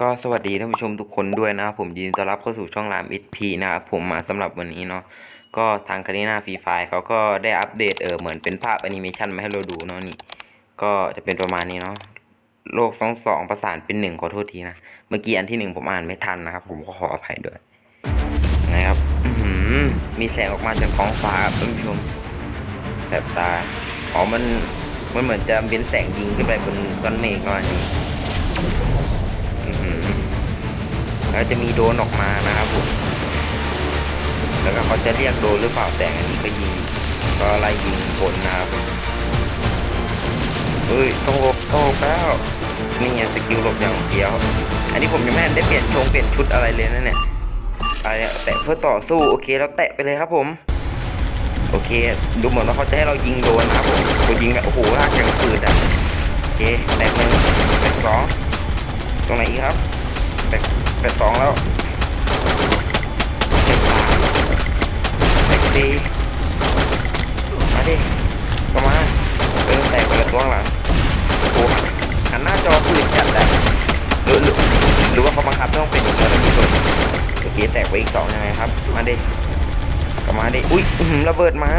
ก็สวัสดีท่านผู้ชมทุกคนด้วยนะครับผมยินดีต้อนรับเข้าสู่ช่องราม SP นะครับผมมาสำหรับวันนี้เนาะก็ทางคาริน่าฟรีไฟเขาก็ได้อัปเดตเออเหมือนเป็นภาพแอนิเมชันมาให้เราดูเนาะนี่ก็จะเป็นประมาณนี้เนาะโลกสองสองประสานเป็นหนึ่งขอโทษทีนะ เมื่อกี้อันที่หนึ่งผมอ่านไม่ทันนะครับ ผมก็ขออภัยด้วยนะครับมีแสงออกมาจากท้องฟ้าครับท่านผู้ชมแสบตาอ๋อมันมันเหมือนจะเป็นแสงยิงขึ้นไปบนก้อนเมฆประมาณนี้ แล้วจะมีโดนออกมานะครับผมแล้วก็เขาจะเรียกโดนหรือเปล่าแต่อันนี้ก็ยิงก็ไล่ยิงคนนะครับเฮ้ยต้องลบต้งแล้วนี่ไงสกิลหลบอย่างเดียว อันนี้ผมยังไม่ได้เปลี่ยนชงเปลี่ยนชุดอะไรเลยนะเนี่ยอะไรแตะเพื่อต่อสู้โอเคแล้วแตะไปเลยครับผม โอเค ดูเหมือนว่าเขาจะให้เรายิงโดนนะครับผมยิงแบบโอ้โหลากอย่างปืนอะโอเคแตะหนึ่งแตะสองตรงไหนอีกครับแปด แปดสองแล้วแปดสามแปดสี่มาดิก็มาเออแตกไปแล้วตัวข้างหลังโอ้โหหันหน้าจอปืนจัดอะหรือหรือหรือว่าเขาบังคับต้องเป็นอย่างนี้แล้วที่สุดโอเคแตกไปอีกสองยังไงครับ มาดิก็มาดิอุ้ยหือระเบิดมา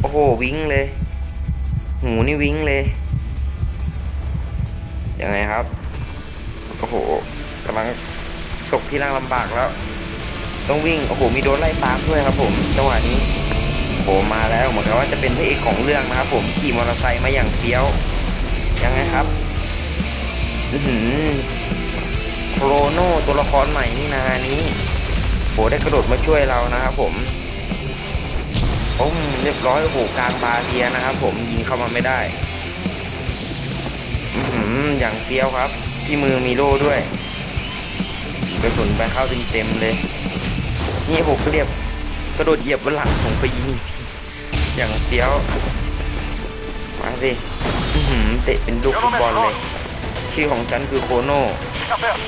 โอ้โหวิ่งเลยหูนี่วิ่งเลยยังไงครับโอ้โห กำลังตกที่นั่งลำบากแล้ว ต้องวิ่งโอ้โหมีโดนไล่ตามด้วยครับ ผมจังหวะนี้โอ้โหมาแล้วเหมือนกับว่าจะเป็นพระเอกของเรื่องนะครับผมขี่มอเตอร์ไซค์มาอย่างเฟี้ยว ยังไงครับอือโครโนตัวละครใหม่นี่นานี้โหได้กระโดดมาช่วยเรานะครับผมโอ้มเรียบร้อยโอ้โหกลางบาเรียนะครับผมยิงเข้ามาไม่ได้อือหืออย่างเฟี้ยวครับ ที่มือมีโล่ด้วย กระสุนไปเข้าเต็มๆเลย นี่ผมเรียบกระโดดเหยียบบนหลังผมไปยิงอย่างเฟี้ยว มาสิอื้อหือเตะเป็นลูกฟุตบอลเลย ชื่อของฉันคือโคโน่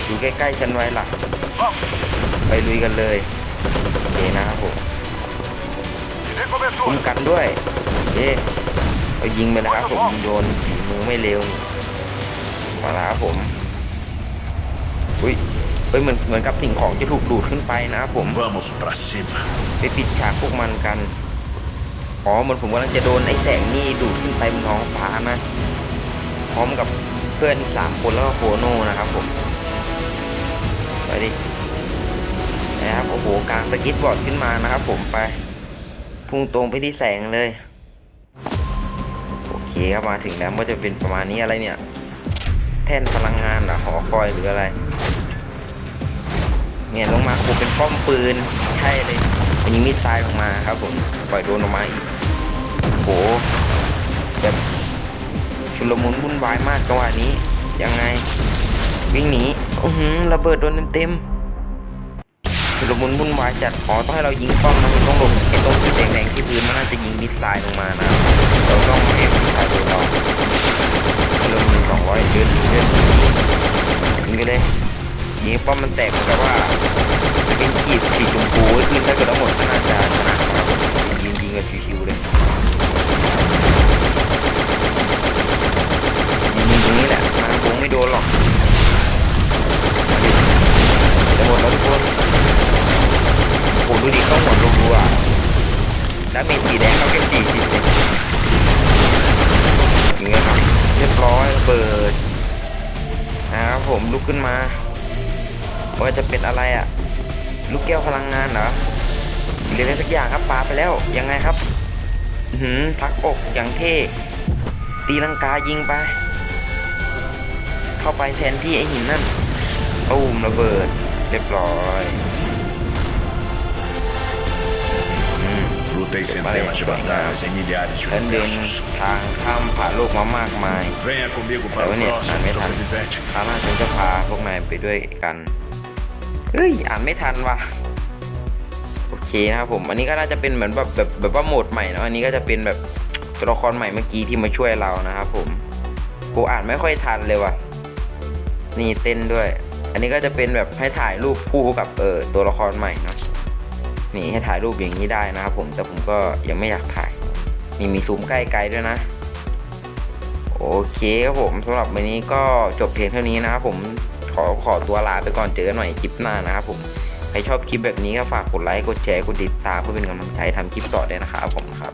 อยู่ใกล้ๆฉันไว้หลัก ไปลุยกันเลยโอเคนะครับผมคุ้มกันด้วยโอเคเอายิงไปนะครับผมโดนฝีมือไม่เร็วมาแล้วครับผม อุ้ย เฮ้ยเหมือนเหมือนกับสิ่งของจะถูกดูดขึ้นไปนะครับผม Vamos pra cima. ไปปิดฉากพวกมันกันอ๋อเหมือนผมกำลังจะโดนไอ้แสงนี่ดูดขึ้นไปบนท้องฟ้านะพร้อมกับเพื่อนอีกสามคนแล้วก็โคโน่นะครับผมไปดินะครับโอ้โหกลางสกิทบอร์ดขึ้นมานะครับผมไปพุ่งตรงไปที่แสงเลยโอเคครับมาถึงแล้วก็จะเป็นประมาณนี้อะไรเนี่ย แท่นพลังงานเหรอหอคอยหรืออะไร เนี่ยลงมาโอ้เป็นป้อมปืนใช่เลยอันนี้มิดไซล์ลงมาครับผมปล่อยโดนออกมาอีกโหแบบชุลมุนวุ่นวายมากจังหวะนี้ยังไง วิ่งหนีอือหือระเบิดโดนเต็มๆชุลมุนวุ่นวายจัดอ๋อต้องให้เรายิงป้อมนะมันต้องหลบไอ้ตรงที่แดงๆที่พื้นมันน่าจะยิงมิดไซล์ลงมานะเราต้องให้มิดไซล์โดนเราเริ่มมีสองร้อยเดินเดินยิงไปเลย ยิงป้อมมันแตกเหมือนกับว่าเป็นขีดสีชมพูขึ้นถ้าเกิดทั้งหมดก็น่าจะชนะครับยิงยิงกันชิวๆเลยยิงยิงตรงนี้แหละมาคงไม่โดนหรอกจะหมดแล้วทุกคนโอ้ดูดิเข้าหมดรัวๆแล้วมีสีแดงเข้าแค่สี่สิบเองอย่างเงี้ยครับเรียบร้อยเปิดนะครับผมลุกขึ้นมา ว่าจะเป็นอะไรอะ่ะ ลูกแก้วพลังงานเหรอหรืออะไรสักอย่างครับปาไปแล้วยังไงครับอื้อหืมทักอกอย่างเท่ตีลังกายิงไป เข้าไปแทนที่ไอหินนั่นตูมระเบิด เรียบร้อยอืม Lutei centenas de batalhas em milhares de ฉันเดิน universos. ทางข้ามผ่านโลกมามากมาย Venha comigo แต่ para ว่า o เนี่ยอ่าน próximo ไม่ทัน sobrevivente. คราวหน้าฉันจะพาพวกนายไปด้วยกัน เฮ้ยอ่านไม่ทันว่ะโอเคนะครับผมอันนี้ก็น่าจะเป็นเหมือนแบบแบบแบบว่าโหมดใหม่เนะอันนี้ก็จะเป็นแบบตัวละครใหม่เมื่อกี้ที่มาช่วยเรานะครับผมกูอ่านไม่ค่อยทันเลยว่ะนี่เต้นด้วย อันนี้ก็จะเป็นแบบให้ถ่ายรูปคู่กับเออตัวละครใหม่เนาะนี่ให้ถ่ายรูปอย่างนี้ได้นะครับผมแต่ผมก็ยังไม่อยากถ่ายนี่มีซูมใกล้ๆด้วยนะ โอเคครับผมสำหรับวันนี้ก็จบเพียงเท่านี้นะครับผม ขอขอตัวลาไปก่อนเจอกันใหม่คลิปหน้านะครับผมใครชอบคลิปแบบนี้ก็ฝากกดไลค์กดแชร์กดติดตามเพื่อเป็นกำลังใจทำคลิปต่อด้วยนะครับผมครับ